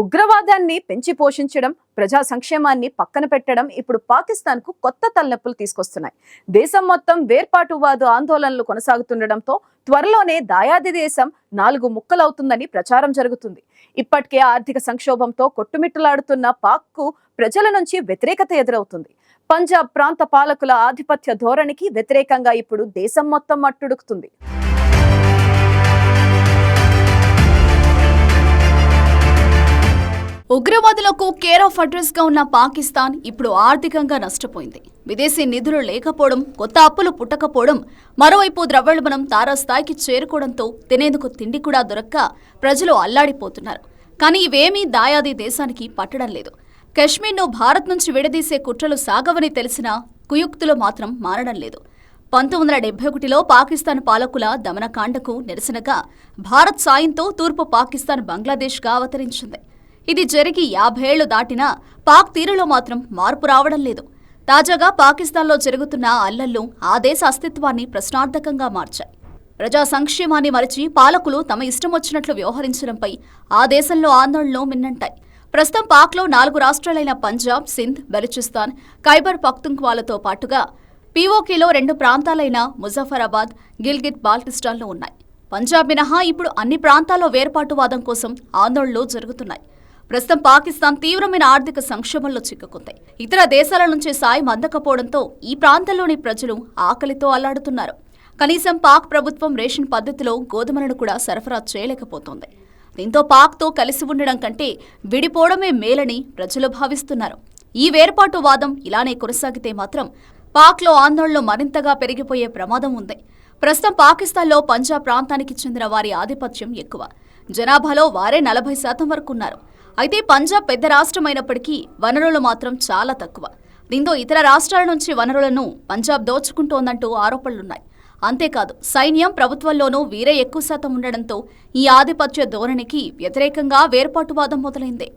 ఉగ్రవాదాన్ని పెంచి పోషించడం ప్రజా సంక్షేమాన్ని పక్కన పెట్టడం ఇప్పుడు పాకిస్తాన్కు కొత్త తలనొప్పులు తీసుకొస్తున్నాయి. దేశం మొత్తం వేర్పాటువాదు ఆందోళనలు కొనసాగుతుండటంతో త్వరలోనే దాయాది దేశం నాలుగు ముక్కలవుతుందని ప్రచారం జరుగుతుంది. ఇప్పటికే ఆర్థిక సంక్షోభంతో కొట్టుమిట్టలాడుతున్న పాక్కు ప్రజల నుంచి వ్యతిరేకత ఎదురవుతుంది. పంజాబ్ ప్రాంత పాలకుల ఆధిపత్య ధోరణికి వ్యతిరేకంగా ఇప్పుడు దేశం మొత్తం మట్టుడుకుతుంది ఉగ్రవాదులకు కేర్ ఆఫ్ అడ్రస్గా ఉన్న పాకిస్తాన్ ఇప్పుడు ఆర్థికంగా నష్టపోయింది. విదేశీ నిధులు లేకపోవడం కొత్త అప్పులు పుట్టకపోవడం మరోవైపు ద్రవ్యోల్బణం తారాస్థాయికి చేరుకోవడంతో తినేందుకు తిండి కూడా దొరక్క ప్రజలు అల్లాడిపోతున్నారు. కానీ ఇవేమీ దాయాది దేశానికి పట్టడం లేదు. కశ్మీర్ను భారత్ నుంచి విడదీసే కుట్రలు సాగవని తెలిసినా కుయుక్తులు మాత్రం మారడం లేదు. పంతొమ్మిది వందల డెబ్బై ఒకటిలో పాకిస్తాన్ పాలకుల దమనకాండకు నిరసనగా భారత్ సాయంతో తూర్పు పాకిస్తాన్ బంగ్లాదేశ్గా అవతరించింది. ఇది జరిగి యాభేళ్ళు దాటినా పాక్ తీరులో మాత్రం మార్పు రావడం లేదు. తాజాగా పాకిస్తాన్లో జరుగుతున్న అల్లల్లో ఆ దేశ అస్తిత్వాన్ని ప్రశ్నార్థకంగా మార్చాయి. ప్రజా సంక్షేమాన్ని మరిచి పాలకులు తమ ఇష్టం వచ్చినట్లు వ్యవహరించడంపై ఆ దేశంలో ఆందోళనలు మిన్నంటాయి. ప్రస్తుతం పాక్లో నాలుగు రాష్ట్రాలైన పంజాబ్ సింధ్ బలూచిస్తాన్ ఖైబర్ పఖ్తుంఖ్వాలతో పాటుగా పీఓకేలో రెండు ప్రాంతాలైన ముజఫరాబాద్ గిల్గిట్ బాల్టిస్టాన్లు ఉన్నాయి. పంజాబ్ మినహా ఇప్పుడు అన్ని ప్రాంతాల్లో వేర్పాటువాదం కోసం ఆందోళనలు జరుగుతున్నాయి. ప్రస్తుతం పాకిస్తాన్ తీవ్రమైన ఆర్థిక సంక్షోభంలో చిక్కుకుంది. ఇతర దేశాల నుంచి సాయం అందకపోవడంతో ఈ ప్రాంతంలోని ప్రజలు ఆకలితో అల్లాడుతున్నారు. కనీసం పాక్ ప్రభుత్వం రేషన్ పద్ధతిలో గోధుమలను కూడా సరఫరా చేయలేకపోతోంది. దీంతో పాక్తో కలిసి ఉండడం కంటే విడిపోవడమే మేలని ప్రజలు భావిస్తున్నారు. ఈ వేర్పాటు వాదం ఇలానే కొనసాగితే మాత్రం పాక్లో ఆందోళనలు మరింతగా పెరిగిపోయే ప్రమాదం ఉంది. ప్రస్తుతం పాకిస్తాన్లో పంజాబ్ ప్రాంతానికి చెందిన వారి ఆధిపత్యం ఎక్కువ. జనాభాలో వారే నలభై శాతం వరకు ఉన్నారు. అయితే పంజాబ్ పెద్ద రాష్ట్రమైనప్పటికీ వనరులు మాత్రం చాలా తక్కువ. దీంతో ఇతర రాష్ట్రాల నుంచి వనరులను పంజాబ్ దోచుకుంటోందంటూ ఆరోపణలున్నాయి. అంతేకాదు సైన్యం ప్రభుత్వంలోనూ వీరే ఎక్కువ శాతం ఉండడంతో ఈ ఆధిపత్య ధోరణికి వ్యతిరేకంగా వేర్పాటువాదం మొదలైంది.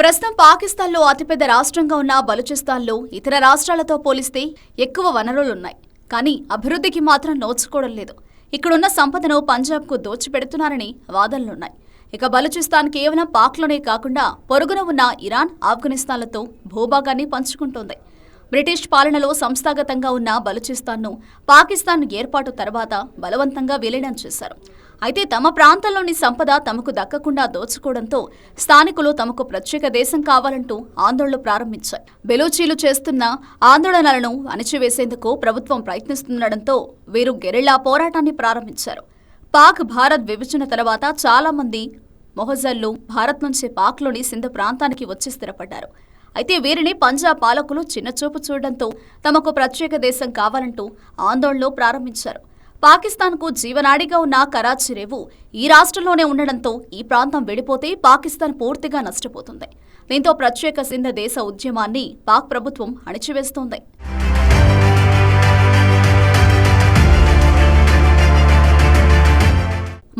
ప్రస్తుతం పాకిస్తాన్లో అతిపెద్ద రాష్ట్రంగా ఉన్న బలుచిస్తాన్లో ఇతర రాష్ట్రాలతో పోలిస్తే ఎక్కువ వనరులున్నాయి. కానీ అభివృద్ధికి మాత్రం నోచుకోవడం లేదు. ఇక్కడున్న సంపదను పంజాబ్కు దోచిపెడుతున్నారని వాదనలున్నాయి. ఇక బలూచిస్తాన్ కేవలం పాక్లోనే కాకుండా పొరుగున ఉన్న ఇరాన్ ఆఫ్ఘనిస్తాన్లతో భూభాగాన్ని పంచుకుంటోంది. బ్రిటిష్ పాలనలో సంస్థాగతంగా ఉన్న బలూచిస్తాన్ను పాకిస్తాన్ ఏర్పాటు తర్వాత బలవంతంగా విలీనం చేశారు. అయితే తమ ప్రాంతంలోని సంపద తమకు దక్కకుండా దోచుకోవడంతో స్థానికులు తమకు ప్రత్యేక దేశం కావాలంటూ ఆందోళనలు ప్రారంభించారు బెలూచీలు చేస్తున్న ఆందోళనలను అణిచివేసేందుకు ప్రభుత్వం ప్రయత్నిస్తుండటంతో వీరు గెరిల్లా పోరాటాన్ని ప్రారంభించారు. పాక్ భారత్ విభజన తర్వాత చాలా మంది మొహజల్లు భారత్ నుంచి పాక్లోని సింధు ప్రాంతానికి వచ్చి స్థిరపడ్డారు. అయితే వీరిని పంజాబ్ పాలకులు చిన్నచూపు చూడడంతో తమకు ప్రత్యేక దేశం కావాలంటూ ఆందోళనలు ప్రారంభించారు. పాకిస్తాన్కు జీవనాడిగా ఉన్న కరాచీ రేవు ఈ రాష్ట్రంలోనే ఉండడంతో ఈ ప్రాంతం విడిపోతే పాకిస్తాన్ పూర్తిగా నష్టపోతుంది. దీంతో ప్రత్యేక సింధ దేశ ఉద్యమాన్ని పాక్ ప్రభుత్వం అణిచివేస్తోంది.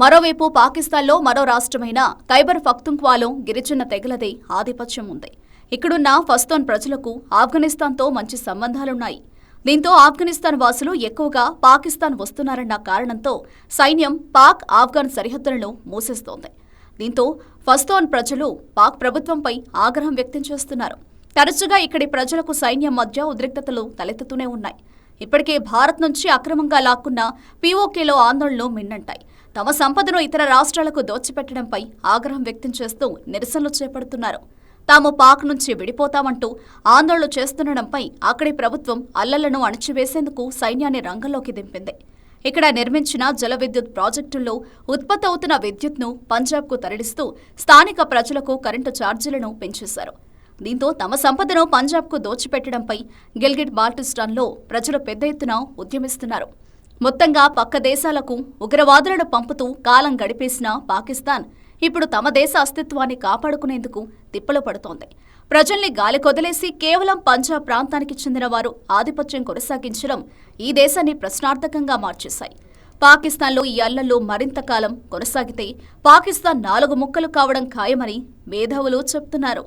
మరోవైపు పాకిస్తాన్లో మరో రాష్ట్రమైన ఖైబర్ ఫక్తుంక్వాలో గిరిజన తెగలదే ఆధిపత్యం ఉంది. ఇక్కడున్న ఫస్తోన్ ప్రజలకు ఆఫ్ఘనిస్తాన్తో మంచి సంబంధాలున్నాయి. దీంతో ఆఫ్ఘనిస్తాన్ వాసులు ఎక్కువగా పాకిస్తాన్ వస్తున్నారన్న కారణంతో సైన్యం పాక్ ఆఫ్ఘన్ సరిహద్దులను మూసేస్తోంది. దీంతో ఫస్తోన్ ప్రజలు పాక్ ప్రభుత్వంపై ఆగ్రహం వ్యక్తం చేస్తున్నారు. తరచుగా ఇక్కడి ప్రజలకు సైన్యం మధ్య ఉద్రిక్తతలు తలెత్తుతూనే ఉన్నాయి. ఇప్పటికే భారత్ నుంచి అక్రమంగా లాక్కున్న పీఓకేలో ఆందోళనలు మిన్నంటాయి. తమ సంపదను ఇతర రాష్ట్రాలకు దోచిపెట్టడంపై ఆగ్రహం వ్యక్తం చేస్తూ నిరసనలు చేపడుతున్నారు. తాము పాక్ నుంచి విడిపోతామంటూ ఆందోళన చేస్తుండడంపై అక్కడి ప్రభుత్వం అల్లలను అణిచివేసేందుకు సైన్యాన్ని రంగంలోకి దింపింది. ఇక్కడ నిర్మించిన జల విద్యుత్ ప్రాజెక్టుల్లో ఉత్పత్తి అవుతున్న విద్యుత్ను పంజాబ్కు తరలిస్తూ స్థానిక ప్రజలకు కరెంటు ఛార్జీలను పెంచేశారు. దీంతో తమ సంపదను పంజాబ్కు దోచిపెట్టడంపై గిల్గిట్ బాల్టిస్టాన్లో ప్రజలు పెద్ద ఎత్తున ఉద్యమిస్తున్నారు. మొత్తంగా పక్క దేశాలకు ఉగ్రవాదులను పంపుతూ కాలం గడిపేసిన పాకిస్తాన్ ఇప్పుడు తమ దేశ అస్తిత్వాన్ని కాపాడుకునేందుకు తిప్పలు పడుతోంది. ప్రజల్ని గాలి కొదిలేసి కేవలం పంజాబ్ ప్రాంతానికి చెందిన వారు ఆధిపత్యం కొనసాగించడం ఈ దేశాన్ని ప్రశ్నార్థకంగా మార్చేశాయి. పాకిస్తాన్లో ఈ అల్లల్లో మరింత కాలం కొనసాగితే పాకిస్తాన్ నాలుగు ముక్కలు కావడం ఖాయమని మేధావులు చెప్తున్నారు.